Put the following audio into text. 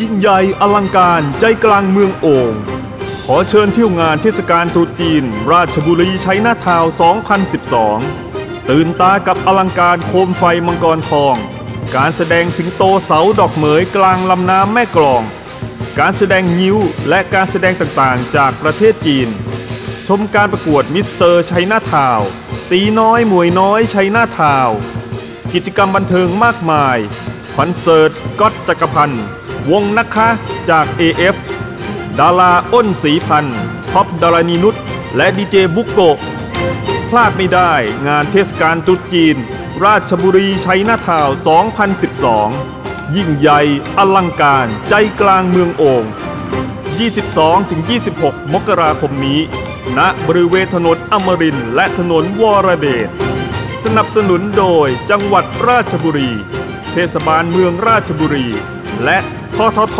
ยิ่งใหญ่อลังการใจกลางเมืองโอ่งขอเชิญเที่ยวงานเทศกาลตรุษจีน ราชบุรีชัยนาทาว 2012 ตื่นตากับอลังการโคมไฟมังกรทอง การแสดงสิงโตเสาดอกเหมยกลางลำน้ำแม่กลอง การแสดงงิ้วและการแสดงต่างๆ จากประเทศจีน ชมการประกวดมิสเตอร์ชัยนาทาว ตีน้อยมวยน้อยชัยนาทาว กิจกรรมบันเทิงมากมาย คอนเสิร์ตก๊อตจักรพันธ์วงนะคะจาก AF ดาราอ้นสีพันธ์ท็อปดารณีนุชและดีเจบุกโกะพลาดไม่ได้งานเทศกาลตรุษจีน ราชบุรีชัยนาทาว 2012 ยิ่งใหญ่อลังการใจกลางเมืองโอ่ง22-26 มกราคมนี้ณบริเวณถนนอมรินและถนนวรเดชสนับสนุนโดยจังหวัดราชบุรี เทศบาลเมืองราชบุรี และททท